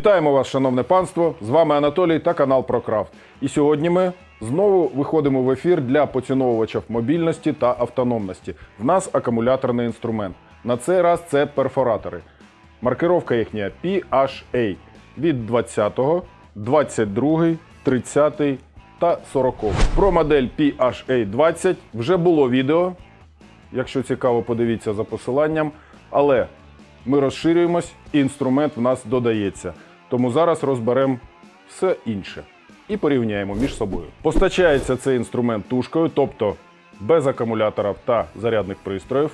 Вітаємо вас, шановне панство! З вами Анатолій та канал ProCraft. І сьогодні ми знову виходимо в ефір для поціновувачів мобільності та автономності. В нас акумуляторний інструмент. На цей раз це перфоратори. Маркировка їхня PHA від 20, 22, 30 та 40. Про модель PHA 20 вже було відео. Якщо цікаво, подивіться за посиланням. Але ми розширюємось, і інструмент в нас додається. Тому зараз розберемо все інше і порівняємо між собою. Постачається цей інструмент тушкою, тобто без акумуляторів та зарядних пристроїв.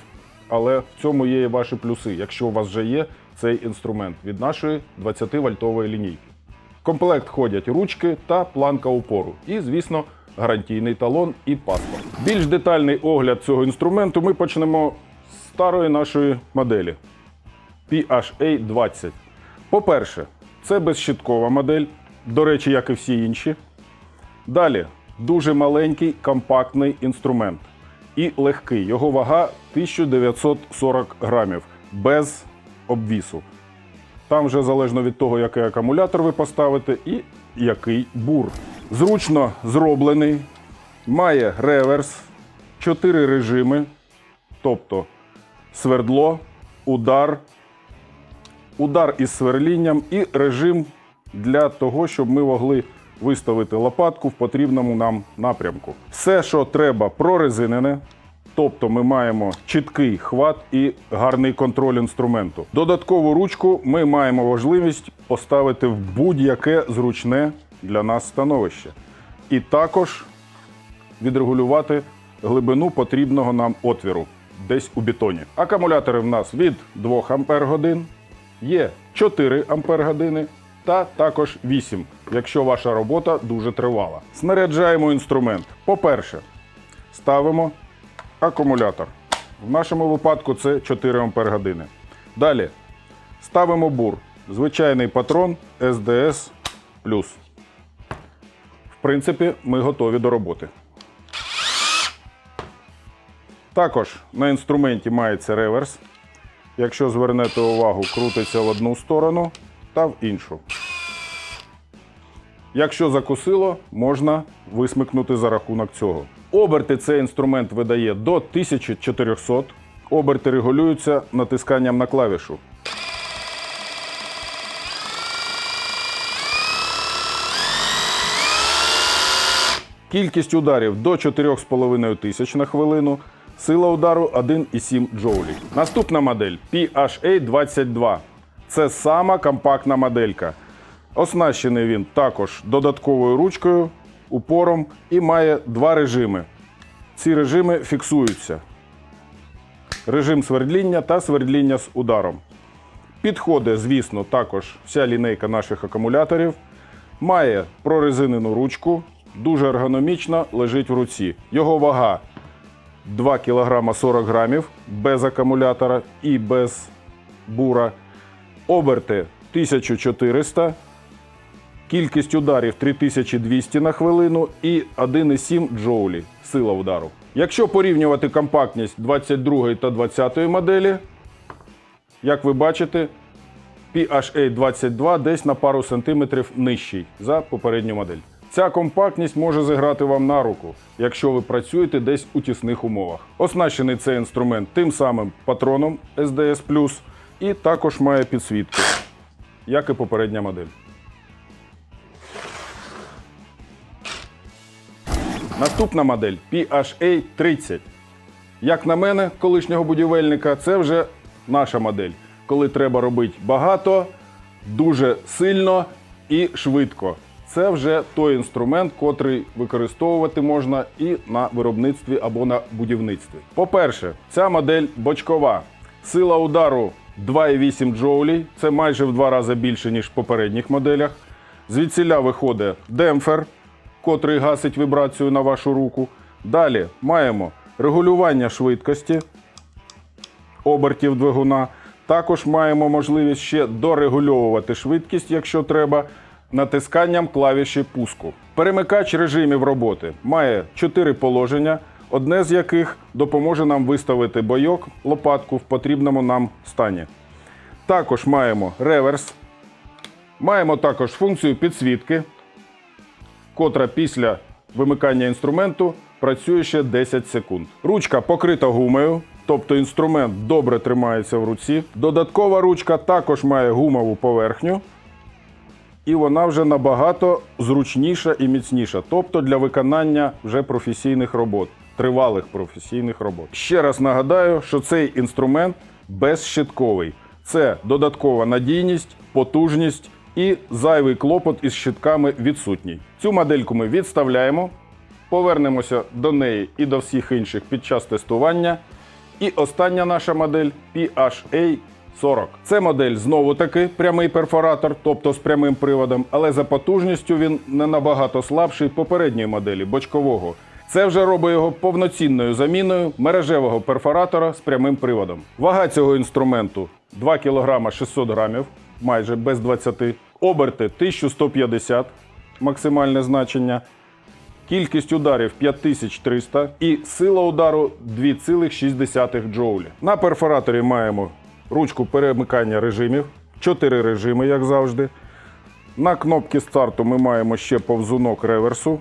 Але в цьому є і ваші плюси, якщо у вас вже є цей інструмент від нашої 20-вольтової лінійки. В комплект входять ручки та планка упору. І, звісно, гарантійний талон і паспорт. Більш детальний огляд цього інструменту ми почнемо з старої нашої моделі PHA 20. По-перше, це безщиткова модель, до речі, як і всі інші. Далі дуже маленький компактний інструмент і легкий. Його вага 1940 грамів без обвісу. Там вже залежно від того, який акумулятор ви поставите і який бур. Зручно зроблений, має реверс, 4 режими, тобто свердло, удар, удар із сверлінням і режим для того, щоб ми могли виставити лопатку в потрібному нам напрямку. Все, що треба, прорезинене. Тобто ми маємо чіткий хват і гарний контроль інструменту. Додаткову ручку ми маємо можливість поставити в будь-яке зручне для нас становище. І також відрегулювати глибину потрібного нам отвіру десь у бетоні. Акумулятори в нас від 2 Ампер годин, є 4 Ампер години та також 8, якщо ваша робота дуже тривала. Снаряджаємо інструмент. По-перше, ставимо акумулятор. В нашому випадку це 4 Ампер години. Далі ставимо бур. Звичайний патрон SDS. В принципі, ми готові до роботи. Також на інструменті мається реверс. Якщо звернете увагу, крутиться в одну сторону та в іншу. Якщо закусило, можна висмикнути за рахунок цього. Оберти цей інструмент видає до 1400. Оберти регулюються натисканням на клавішу. Кількість ударів до 4,5 тисяч на хвилину. Сила удару 1,7 джоулі. Наступна модель PHA 22. Це сама компактна моделька. Оснащений він також додатковою ручкою, упором і має два режими. Ці режими фіксуються. Режим свердління та свердління з ударом. Підходить, звісно, також вся лінейка наших акумуляторів. Має прорезинену ручку, дуже ергономічно лежить в руці. Його вага 2 кг 40 грамів без акумулятора і без бура. Оберти 1400, кількість ударів 3200 на хвилину і 1,7 джоулі сила удару. Якщо порівнювати компактність 22 та 20 моделі, як ви бачите, PHA 22 десь на пару сантиметрів нижчий за попередню модель. Ця компактність може зіграти вам на руку, якщо ви працюєте десь у тісних умовах. Оснащений цей інструмент тим самим патроном SDS і також має підсвітку, як і попередня модель. Наступна модель PHA 30. Як на мене, колишнього будівельника, це вже наша модель, коли треба робити багато, дуже сильно і швидко. Це вже той інструмент, котрий використовувати можна і на виробництві або на будівництві. По-перше, ця модель бочкова. Сила удару 2,8 джоулі. Це майже в два рази більше, ніж в попередніх моделях. Звідсіля виходить демпфер, котрий гасить вібрацію на вашу руку. Далі маємо регулювання швидкості обертів двигуна. Також маємо можливість ще дорегульовувати швидкість, якщо треба, натисканням клавіші пуску. Перемикач режимів роботи має 4 положення, одне з яких допоможе нам виставити бойок лопатку в потрібному нам стані. Також маємо реверс, Маємо також функцію підсвітки, котра після вимикання інструменту працює ще 10 секунд. Ручка покрита гумою, тобто інструмент добре тримається в руці. Додаткова ручка також має гумову поверхню, і вона вже набагато зручніша і міцніша, тобто для виконання вже професійних робот, тривалих професійних робот. Ще раз нагадаю, що цей інструмент безщитковий. Це додаткова надійність, потужність і зайвий клопот із щитками відсутній. Цю модельку ми відставляємо, повернемося до неї і до всіх інших під час тестування. І остання наша модель PHA 40. Це модель знову таки прямий перфоратор, тобто з прямим приводом, але за потужністю він не набагато слабший попередньої моделі бочкового. Це вже робить його повноцінною заміною мережевого перфоратора з прямим приводом. Вага цього інструменту 2 кг 600 грамів, майже без 20. Оберти 1150 максимальне значення. Кількість ударів 5300 і сила удару 2,6 джоулі. На перфораторі маємо ручку перемикання режимів, 4 режими, як завжди. На кнопці старту ми маємо ще повзунок реверсу.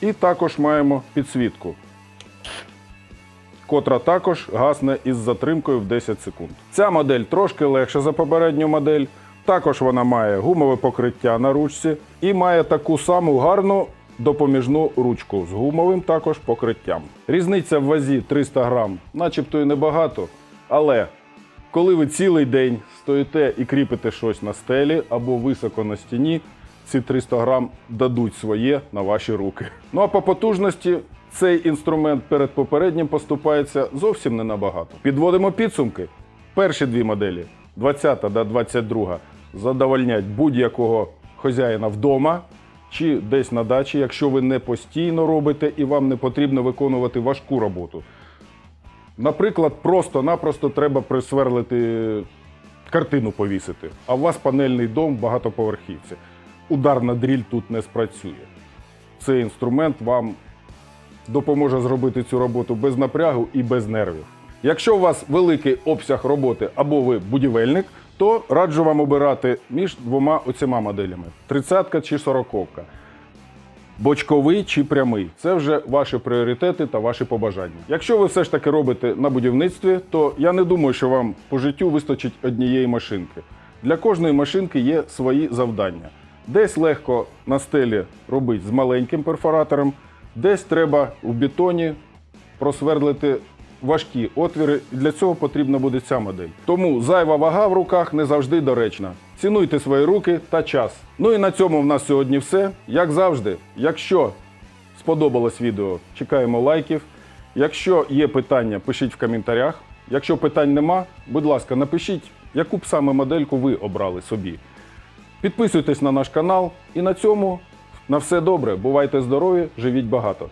І також маємо підсвітку, котра також гасне із затримкою в 10 секунд. Ця модель трошки легша за попередню модель. Також вона має гумове покриття на ручці і має таку саму гарну допоміжну ручку з гумовим також покриттям. Різниця в вазі 300 грам, начебто і небагато, але коли ви цілий день стоїте і кріпите щось на стелі або високо на стіні, ці 300 грам дадуть своє на ваші руки. Ну а по потужності цей інструмент перед попереднім поступається зовсім не набагато. Підводимо підсумки. Перші дві моделі 20 та 22 задовольнять будь-якого хазяїна вдома чи десь на дачі, якщо ви не постійно робите і вам не потрібно виконувати важку роботу. Наприклад, просто-напросто треба присверлити картину повісити, а у вас панельний дом багатоповерхівці. Ударна дріль тут не спрацює. Цей інструмент вам допоможе зробити цю роботу без напрягу і без нервів. Якщо у вас великий обсяг роботи або ви будівельник, то раджу вам обирати між двома оціма моделями: 30 чи 40. Бочковий чи прямий це вже ваші пріоритети та ваші побажання. Якщо ви все ж таки робите на будівництві, то я не думаю, що вам по життю вистачить однієї машинки. Для кожної машинки є свої завдання. Десь легко на стелі робити з маленьким перфоратором, десь треба в бетоні просвердлити важкі отвіри, і для цього потрібна буде ця модель. Тому зайва вага в руках не завжди доречна. Цінуйте свої руки та час. Ну і на цьому в нас сьогодні все. Як завжди, якщо сподобалось відео, чекаємо лайків. Якщо є питання, пишіть в коментарях. Якщо питань нема, будь ласка, напишіть, яку б саме модельку ви обрали собі. Підписуйтесь на наш канал і на цьому на все добре. Бувайте здорові, живіть багато.